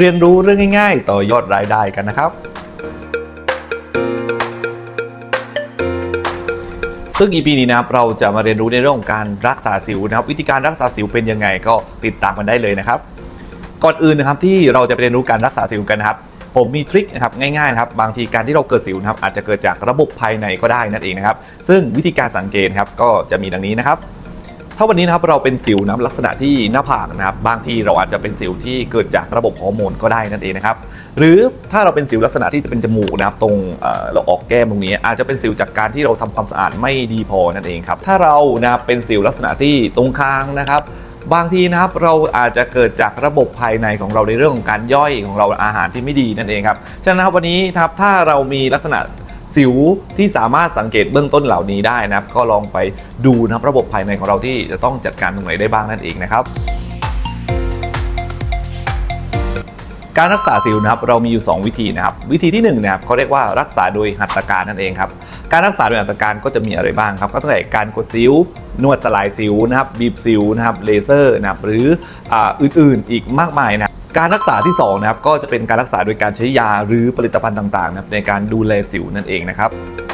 เรียนรู้เรื่องง่ายๆ ต่อยอดรายได้กันนะครับ ซึ่ง EP นี้นะครับเราจะมาเรียนรู้ในเรื่องของการรักษาสิวนะครับ วิธีการรักษาสิวเป็นยังไงก็ติดตามกันได้เลยนะครับ ก่อนอื่นนะครับที่เราจะไปเรียนรู้การรักษาสิวกันนะครับผมมีทริคนะครับง่ายๆนะครับบางทีการที่เราเกิดสิวนะครับอาจจะเกิดจากระบบภายในก็ได้นั่นเองนะครับ ซึ่งวิธีการสังเกตนะครับก็จะมีดังนี้นะครับ ถ้าวันนี้นะครับเราเป็นสิวนะลักษณะที่หน้าผากนะครับบางทีเราอาจจะเป็นสิวที่เกิดจากระบบฮอร์โมนก็ได้นั่นเองนะครับหรือถ้าเราเป็นสิวลักษณะที่จะเป็นจมูกนะครับตรงเราออกแก้มตรงนี้ อาจจะเป็นสิวจากการที่เราทำความสะอาดไม่ดีพอนั่นเองครับถ้าเรานะครับเป็นสิวลักษณะที่ตรงคางนะครับบางทีนะครับเราอาจจะเกิดจากระบบภายในของเราในเรื่องของการย่อยของเราอาหารที่ไม่ดีนั่นเองครับฉะนั้นครับวันนี้นะครับถ้าเรามีลักษณะ สิวที่สามารถสังเกตเบื้องต้นเหล่านี้ได้นะครับ ก็ลองไปดูนะครับระบบภายในของเราที่จะต้องจัดการตรงไหนได้บ้างนั่นเองนะครับการรักษาสิวนะครับเรามีอยู่ 2 วิธีนะครับวิธีที่1นะครับเขาเรียกว่ารักษาโดยหัตถการนั่นเองครับการรักษาโดยหัตถการก็จะมีอะไรบ้างครับก็ตั้งแต่การกดสิวนวดสลายสิวนะครับบีบสิวนะครับเลเซอร์นะครับหรืออ,อื่นๆอีกมากมายนะ การรักษาที่ 2 นะครับ ก็จะเป็นการรักษาโดยการใช้ยาหรือผลิตภัณฑ์ต่างๆนะครับในการดูแลสิวนั่นเองนะครับครับ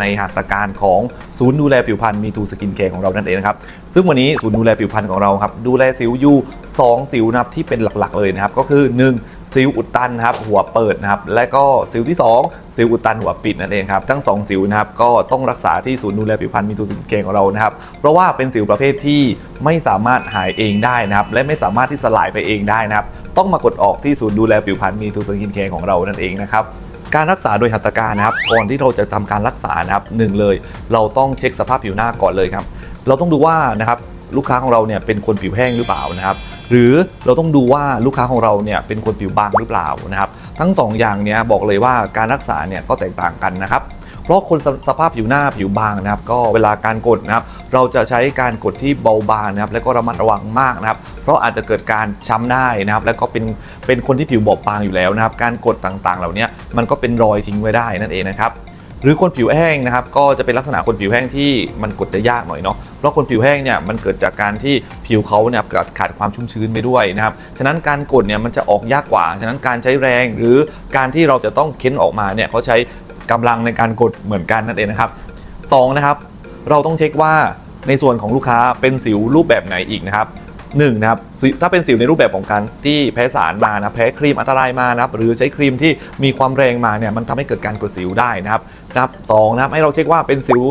ในหัตถการของศูนย์ดูแลผิวพรรณมีทูสกินแคร์ของเรานั่นเองนะครับซึ่งวันนี้ศูนย์ดูแลผิวพรรณของเราครับดูแลสิวอยู่2สิวนะครับที่เป็นหลักๆเลยนะครับก็คือ 1 สิวอุดตันครับหัวเปิดนะครับและก็สิวที่ 2 สิวอุดตันหัวปิดนั่นเองครับทั้ง 2 สิวนะครับก็ต้องรักษาที่ศูนย์ดูแลผิวพรรณมีทูสกินแคร์ของเรานะครับเพราะว่าเป็นสิวประเภทที่ไม่สามารถหายเองได้นะครับและไม่สามารถที่สลายไปเองได้นะครับต้องมากดออกที่ศูนย์ดูแลผิวพรรณมีทูสกินแคร์ของเรานั่นเองนะครับ การรักษาโดยหัตถการนะครับก่อนที่เราจะทำการรักษานะครับหนึ่งเลย เราต้องเช็คสภาพผิวหน้าก่อนเลยครับ เราต้องดูว่านะครับลูกค้าของเราเนี่ยเป็นคนผิวแห้งหรือเปล่านะครับ หรือเราต้องดูว่าลูกค้าของเราเนี่ยเป็นคนผิวบางหรือเปล่านะครับ ทั้งสองอย่างเนี้ยบอกเลยว่าการรักษาเนี่ยก็แตกต่างกันนะครับเพราะคนสสภาพผิวหน้าผิวบางนะครับ ก็เวลาการกดนะครับ เราจะใช้การกดที่เบาบางนะครับ แล้วก็ระมัดระวังมากนะครับ เพราะอาจจะเกิดการช้ำได้นะครับ แล้วก็เป็นเป็นคนที่ผิวบอบบางอยู่แล้วนะครับ การกดต่างๆ เหล่านี้มันก็เป็นรอยทิ้งไว้ได้นั่นเองนะครับ หรือคนผิวแห้งนะครับก็จะเป็นลักษณะคนผิวแห้งที่มันกดจะยากหน่อยเนาะเพราะคนผิวแห้งเนี่ยมันเกิดจากการที่ผิวเขาเนี่ยเกิดขาดความชุ่มชื้นไปด้วยนะครับฉะนั้นการกดเนี่ยมันจะออกยากกว่า ฉะนั้นการใช้แรงหรือการที่เราจะต้องเค้นออกมาเนี่ยเขาใช้กำลังในการกดเหมือนกันนั่นเองนะครับสองนะครับเราต้องเช็คว่าในส่วนของลูกค้าเป็นสิวรูปแบบไหนอีกนะครับ หนึ่งนะครับถ้าเป็นสิวในรูปแบบของการที่แพ้สารมานะแพ้ครีมอันตรายมานะครับหรือใช้ครีมที่มีความแรงมาเนี่ยมันทำให้เกิดการกดสิวได้นะครับนะครับสองนะครับให้เราเช็คว่าเป็นสิว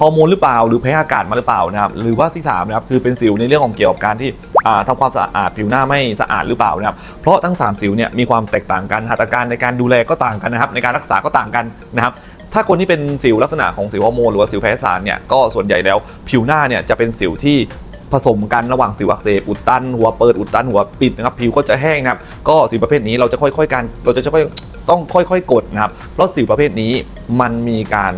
ฮอร์โมนหรือเปล่า หรือแพ้อากาศมาหรือเปล่านะครับหรือว่าที่สามนะครับคือเป็นสิวในเรื่องของเกี่ยวกับการที่อ่าทำความสะอาดผิวหน้าไม่สะอาดหรือเปล่านะครับเพราะทั้งสามสิวเนี่ยมีความแตกต่างกันหัตถการในการดูแลก็ต่างกันนะครับในการรักษาก็ต่างกันนะครับถ้าคนที่เป็นสิวลักษณะของสิวฮอร์โมนหรือว่าสิวแพ้สารเนี่ยก็ส่วนใหญ่แล้วผิวหน้าเนี่ยจะเป็นสิวที่ ผสมกันระหว่างสิวอักเสบอุดตันหัวเปิดอุดตันหัวปิดนะครับผิวก็จะแห้งนะครับก็สิวประเภทนี้เราจะค่อยๆการเราจะค่อยต้องค่อยๆ กดนะครับ เพราะสิวประเภทนี้มันมีการ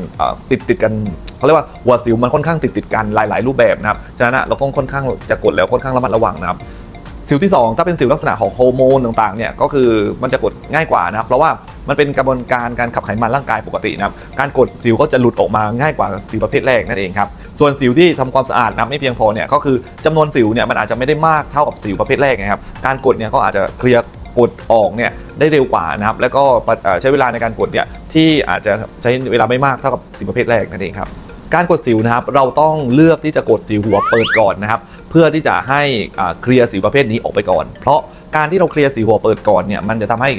ติดติดกันเขาเรียกว่าหัวสิวมันค่อนข้างติดติดกันหลาย ๆ รูปแบบนะครับ ฉะนั้นเราต้องค่อนข้างจะกดแล้วค่อนข้างระมัดระวังนะครับ สิวที่ 2 ถ้าเป็นสิวลักษณะของฮอร์โมนต่างๆ เนี่ยก็คือมันจะกดง่ายกว่านะครับ เพราะว่า มันเป็นกระบวนการการขับไขมันร่างกายปกตินะครับการกดสิวก็จะหลุดออกมาง่ายกว่าสิวประเภทแรกนั่นเองครับส่วนสิวที่ทำความสะอาดนะไม่เพียงพอเนี่ยก็คือจำนวนสิวเนี่ยมันอาจจะไม่ได้มากเท่ากับสิวประเภทแรกนะครับการกดเนี่ยก็อาจจะเคลียร์กดออกเนี่ยได้เร็วกว่านะครับแล้วก็ใช้เวลาในการกดเนี่ยที่อาจจะใช้เวลาไม่มากเท่ากับสิวประเภทแรกนั่นเองครับการกดสิวนะครับเราต้องเลือกที่จะกดสิวหัวเปิดก่อนนะครับเพื่อที่จะให้เคลียร์สิวประเภทนี้ออกไปก่อน เพราะการที่เราเคลียร์สิวหัวเปิดก่อนเนี่ยมันจะทำให้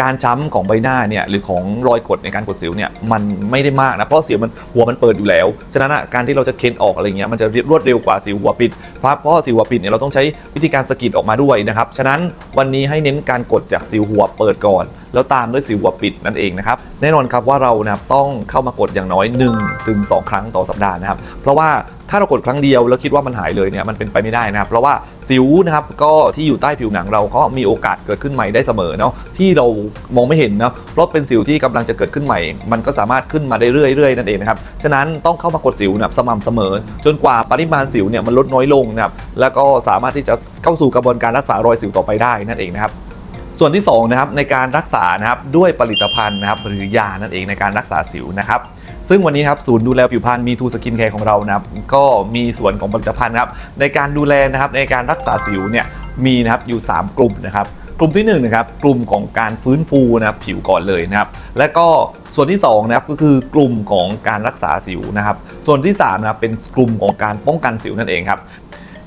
การช้ำของใบหน้าเนี่ยหรือของรอยกดในการกดสิวเนี่ยมันไม่ได้มากนะเพราะสิวมันหัวมันเปิดอยู่แล้ว ฉะนั้นการที่เราจะเค้นออกอะไรเงี้ยมันจะรวดเร็วกว่าสิวหัวปิดเพราะเพราะสิวหัวปิดเนี่ยเราต้องใช้วิธีการสกิดออกมาด้วยนะครับฉะนั้นวันนี้ให้เน้นการกดจากสิวหัวเปิดก่อน แล้วตามด้วยสิวหัวปิดนั่นเองนะครับแน่นอนครับว่าเรานะต้องเข้ามากดอย่างน้อย1ถึง2ครั้งต่อสัปดาห์นะครับเพราะว่าถ้าเรากดครั้งเดียวแล้วคิดว่ามันหายเลยเนี่ยมันเป็นไปไม่ได้นะครับ เพราะว่าสิวนะครับก็ที่อยู่ใต้ผิวหนังเราก็มีโอกาสเกิดขึ้นใหม่ได้เสมอเนาะที่เรามองไม่เห็นเนาะเพราะเป็นสิวที่กำลังจะเกิดขึ้นใหม่ มันก็สามารถขึ้นมาได้เรื่อยๆนั่นเองนะครับฉะนั้นต้องเข้ามากดสิวนะสม่ำเสมอ จนกว่าปริมาณสิวเนี่ยมันลดน้อยลงนะครับแล้วก็สามารถที่จะเข้าสู่กระบวนการรักษารอยสิวต่อไปได้นั่นเองนะครับส่วนที่2นะครับในการรักษานะครับด้วยผลิตภัณฑ์นะครับหรือยานั่นเองในการรักษาสิวนะครับซึ่งวันนี้ครับศูนย์ดูแลผิวพรรณมีทูสกินแคร์ของเรานะครับก็มีส่วนของผลิตภัณฑ์นะครับในการดูแลนะครับในการรักษาสิวเนี่ยมีนะครับอยู่ 3 กลุ่มนะครับ กลุ่มที่1นงนะครับกลุ่มของการฟื้นฟูนะครับผิวก่อนเลยนะครับและก็ส่วนที่2นะครับก็คือกลุ่มของการรักษาสิวนะครับส่วนที่3นะครับเป็นกลุ่มของการป้องกันสิวนั่นเองครับ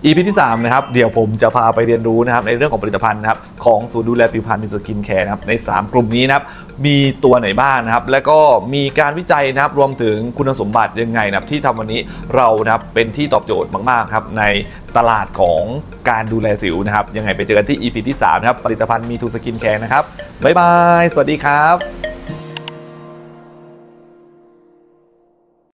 EP ที่3นะครับเดี๋ยวผมจะพาไปเรียนรู้นะครับในเรื่องของผลิตภัณฑ์นะครับของศูนย์ดูแลผิวพรรณมิสกินแคร์นะครับใน 3 กลุ่มนี้นะครับมีตัวไหนบ้างนะครับ แล้วก็มีการวิจัยนะครับรวมถึงคุณสมบัติยังไงนะครับที่ทำวันนี้เรานะครับเป็นที่ตอบโจทย์มากๆครับในตลาดของการดูแลสิวนะครับยังไงไปเจอกันที่ EP ที่3นะครับผลิตภัณฑ์มีทูสกินแคร์นะครับบ๊ายบายสวัสดีครับ